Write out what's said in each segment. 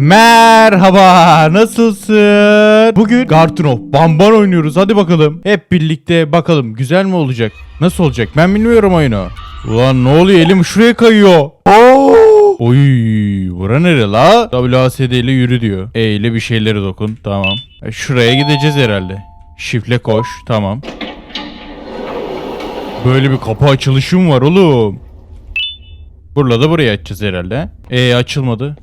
Merhaba, nasılsın? Bugün Gartunov, Bamban oynuyoruz. Hadi bakalım. Hep birlikte bakalım. Güzel mi olacak? Nasıl olacak? Ben bilmiyorum oyunu. Ulan ne oluyor? Elim şuraya kayıyor. Oo! Oy, bura nere la? WASD ile yürü diyor. E ile bir şeylere dokun. Tamam. E, şuraya gideceğiz herhalde. Şifle koş. Tamam. Böyle bir kapı açılışım var oğlum. Burada da buraya açacağız herhalde. E açılmadı.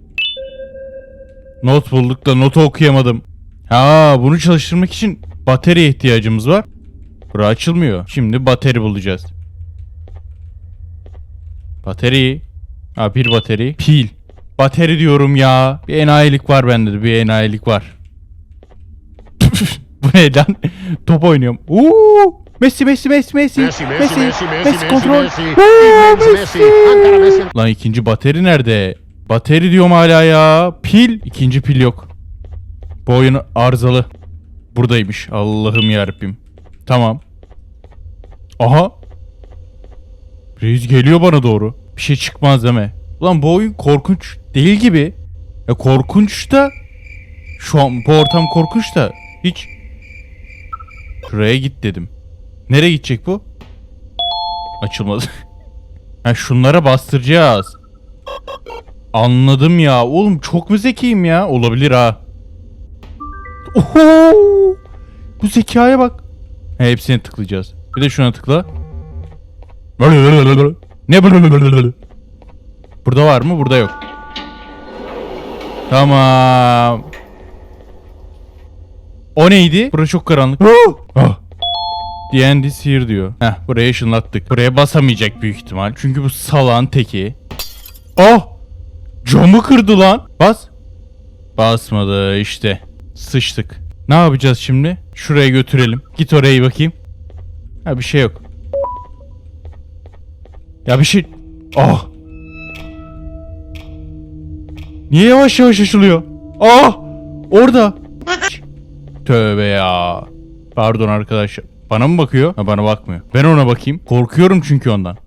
Not bulduk da notu okuyamadım. Ha bunu çalıştırmak için batarya ihtiyacımız var. Bura açılmıyor. Şimdi bateri bulacağız. Bateri. Ha bir bateri. Pil. Bateri diyorum ya. Bir enayilik var bende de bir enayilik var. Bu ne lan? Top oynuyorum. Uuu. Messi Messi Messi Messi. Messi, Messi, Messi, Messi, kontrol. Messi, Messi, Messi, Ankara Messi. Lan ikinci bateri nerede? Bateri diyorum hala ya. Pil. İkinci pil yok. Bu oyun arızalı. Buradaymış. Allah'ım yarabbim. Tamam. Aha. Reis geliyor bana doğru. Bir şey çıkmaz deme. Ulan bu oyun korkunç değil gibi. Ya korkunç da şu an bu ortam korkunç da hiç şuraya git dedim. Nereye gidecek bu? Açılmadı. ha şunlara bastıracağız. Anladım ya. Oğlum çok mu zekiyim ya? Olabilir ha. Oho! Bu zekaya bak. He, hepsini tıklayacağız. Bir de şuna tıkla. Ne bu? Burada var mı? Burada yok. Tamam. O neydi? Burası çok karanlık. Ah. The end is here diyor. Heh buraya ışınlattık. Buraya basamayacak büyük ihtimal. Çünkü bu salağın teki. Oh! Camı kırdı lan. Bas. Basmadı işte. Sıçtık. Ne yapacağız şimdi? Şuraya götürelim. Git oraya bakayım. Ha bir şey yok. Ya bir şey... Ah! Niye yavaş yavaş açılıyor? Ah! Orada. Tövbe ya. Pardon arkadaşlar. Bana mı bakıyor? Ha bana bakmıyor. Ben ona bakayım. Korkuyorum çünkü ondan.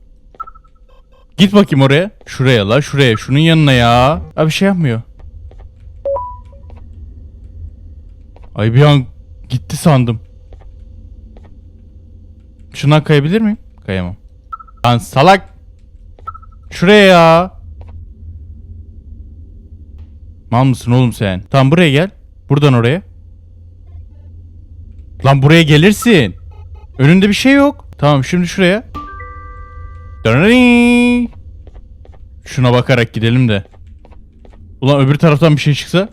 Git bakayım oraya. Şuraya la şuraya. Şunun yanına ya. Abi şey yapmıyor. Ay bir an gitti sandım. Şundan kayabilir miyim? Kayamam. Lan salak. Şuraya ya. Mal mısın oğlum sen? Tamam buraya gel. Buradan oraya. Lan buraya gelirsin. Önünde bir şey yok. Tamam şimdi şuraya. Şuna bakarak gidelim de. Ulan öbür taraftan bir şey çıksa.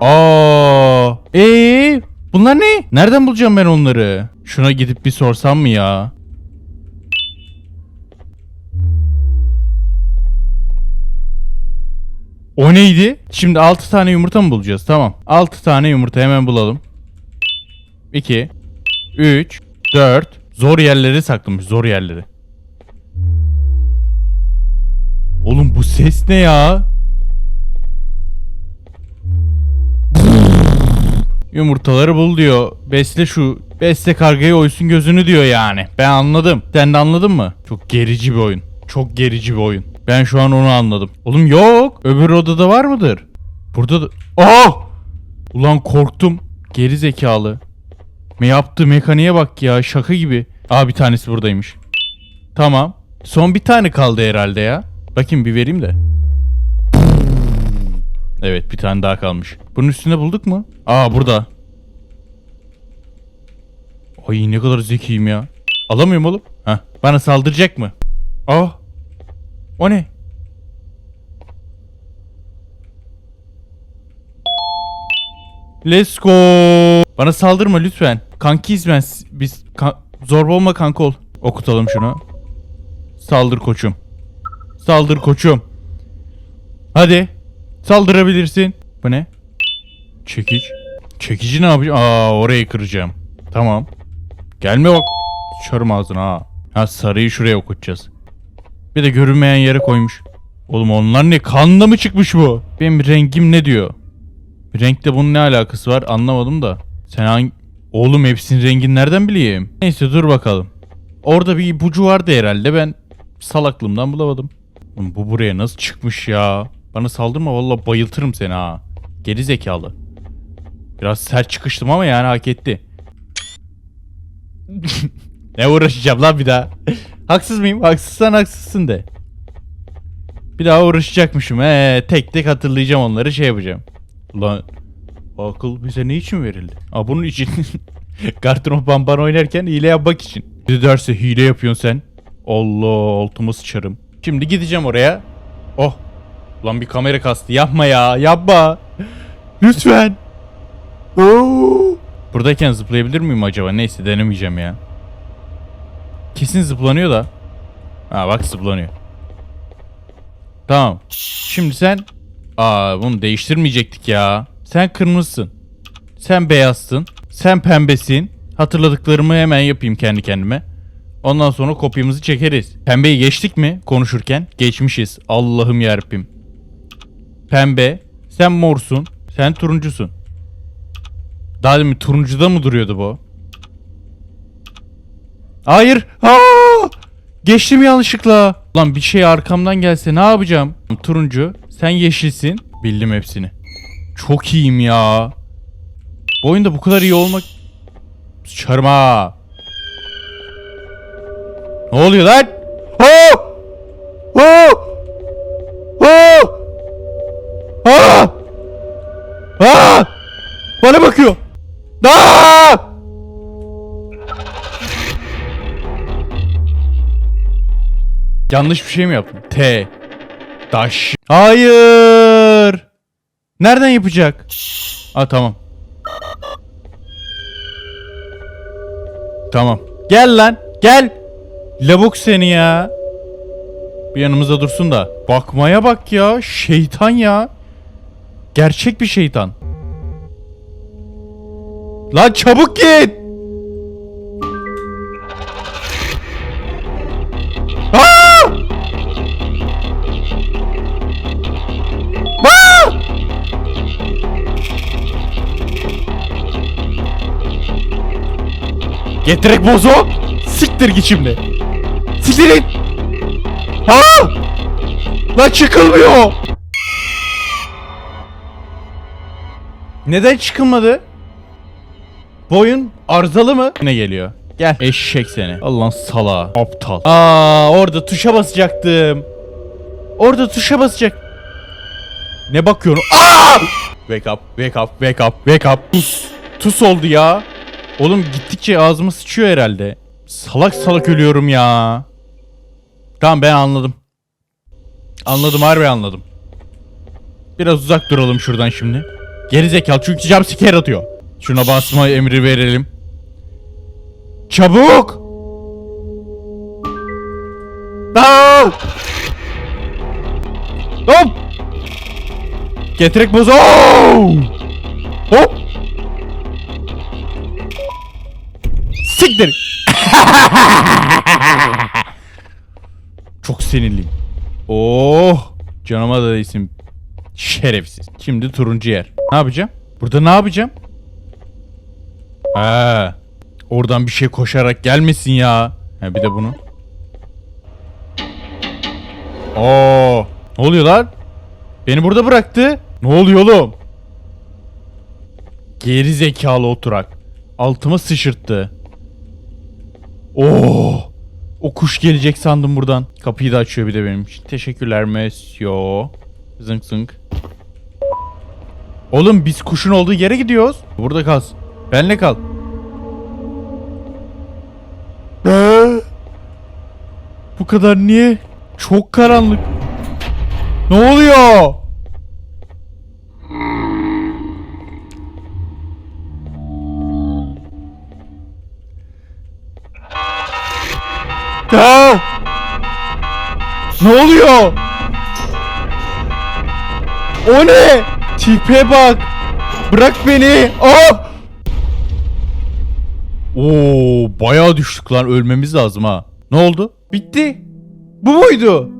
Aa, ee, bunlar ne? Nereden bulacağım ben onları? Şuna gidip bir sorsam mı ya? O neydi? Şimdi 6 tane yumurta mı bulacağız? Tamam. 6 tane yumurta hemen bulalım. 2 3 4 Zor yerleri saklamış zor yerleri. Oğlum bu ses ne ya? Yumurtaları bul diyor. Besle şu. Besle kargayı oysun gözünü diyor yani. Ben anladım. Sen de anladın mı? Çok gerici bir oyun. Çok gerici bir oyun. Ben şu an onu anladım. Oğlum yok. Öbür odada var mıdır? Burada da... Oh! Ulan korktum. Geri zekalı. Me yaptığı mekaniğe bak ya şaka gibi. Aa bir tanesi buradaymış. Tamam. Son bir tane kaldı herhalde ya. Bakayım bir vereyim de. Evet bir tane daha kalmış. Bunun üstünde bulduk mu? Aa burada. Ay ne kadar zekiyim ya. Alamıyorum oğlum. Heh. Bana saldıracak mı? Aa. O ne? Let's go. Bana saldırma lütfen. Kankiyiz ben. Biz kan- zorba olma kanka. Okutalım şunu. Saldır koçum. Saldır koçum. Hadi. Saldırabilirsin. Bu ne? Çekiç. Çekici ne yapacağım? Aa orayı kıracağım. Tamam. Gelme bak. Çarım ağzına ha. Ha sarıyı şuraya okutacağız. Bir de görünmeyen yere koymuş. Oğlum onlar ne? Kanla mı çıkmış bu? Benim rengim ne diyor? Renkle bunun ne alakası var anlamadım da. Sen hangi... Oğlum hepsinin rengini nereden bileyim? Neyse dur bakalım. Orada bir ipucu vardı herhalde ben salaklığımdan bulamadım. Oğlum bu buraya nasıl çıkmış ya? Bana saldırma valla bayıltırım seni ha. Geri zekalı. Biraz sert çıkıştım ama yani hak etti. ne uğraşacağım lan bir daha. Haksız mıyım? Haksızsan haksızsın de. Bir daha uğraşacakmışım. He, tek tek hatırlayacağım onları şey yapacağım. Ulan akıl bize ne için verildi? Aa bunun için. Karton bamban oynarken hile yapmak için. Bir de derse hile yapıyorsun sen. Allah altıma sıçarım. Şimdi gideceğim oraya. Oh. Lan bir kamera kastı. Yapma ya. Yapma. Lütfen. Oo. Buradayken zıplayabilir miyim acaba? Neyse denemeyeceğim ya. Kesin zıplanıyor da. Ha bak zıplanıyor. Tamam. Şimdi sen... Aa bunu değiştirmeyecektik ya. Sen kırmızısın. Sen beyazsın. Sen pembesin. Hatırladıklarımı hemen yapayım kendi kendime. Ondan sonra kopyamızı çekeriz. Pembeyi geçtik mi konuşurken? Geçmişiz. Allah'ım yarabbim. Pembe. Sen morsun. Sen turuncusun. Daha demin turuncuda mı duruyordu bu? Hayır. Aa! Geçtim yanlışlıkla. Lan bir şey arkamdan gelse ne yapacağım? Turuncu. Sen yeşilsin. Bildim hepsini. Çok iyiyim ya. Bu oyunda bu kadar iyi olmak... Sıçarım ha. Ne oluyor lan? Ha! Ha! Ha! Ha! Ha! Bana bakıyor. Aa! Yanlış bir şey mi yaptım? T. Daş. Hayır. Nereden yapacak? Aa tamam. Tamam. Gel lan. Gel. Lavuk seni ya. Bir yanımızda dursun da. Bakmaya bak ya. Şeytan ya. Gerçek bir şeytan. Lan çabuk git. Getirek bozo. Siktir git şimdi. Siktir git. Ha! Lan çıkılmıyor. Neden çıkılmadı? Boyun arızalı mı? Ne geliyor? Gel. Eşek seni. Allah'ın sala. Aptal. Aa orada tuşa basacaktım. Orada tuşa basacak. Ne bakıyorum? Aa! Wake up, wake up, wake up, wake up. Tus. Tus oldu ya. Oğlum gittikçe ağzıma sıçıyor herhalde. Salak salak ölüyorum ya. Tamam ben anladım. Anladım harbi anladım. Biraz uzak duralım şuradan şimdi. Geri zekalı çünkü jumpscare atıyor. Şuna basma emri verelim. Çabuk! Aa! Hop! Getirek bozu. Hop! Siktir! Çok sinirliyim. Oh! Canıma da isim şerefsiz. Şimdi turuncu yer. Ne yapacağım? Burada ne yapacağım? Ha. Oradan bir şey koşarak gelmesin ya. Ha bir de bunu. Oo. Ne oluyor lan? Beni burada bıraktı. Ne oluyor oğlum? Geri zekalı oturak. Altıma sıçırttı. Oo. O kuş gelecek sandım buradan. Kapıyı da açıyor bir de benim için. Teşekkürler Mesyo. Zınk zınk. Oğlum biz kuşun olduğu yere gidiyoruz. Burada kal. Benle kal. Bu kadar niye? Çok karanlık. Ne oluyor? Ne oluyor? O ne? Tipe bak. Bırak beni. Ah! Oo, bayağı düştük lan. Ölmemiz lazım ha. Ne oldu? Bitti. Bu muydu?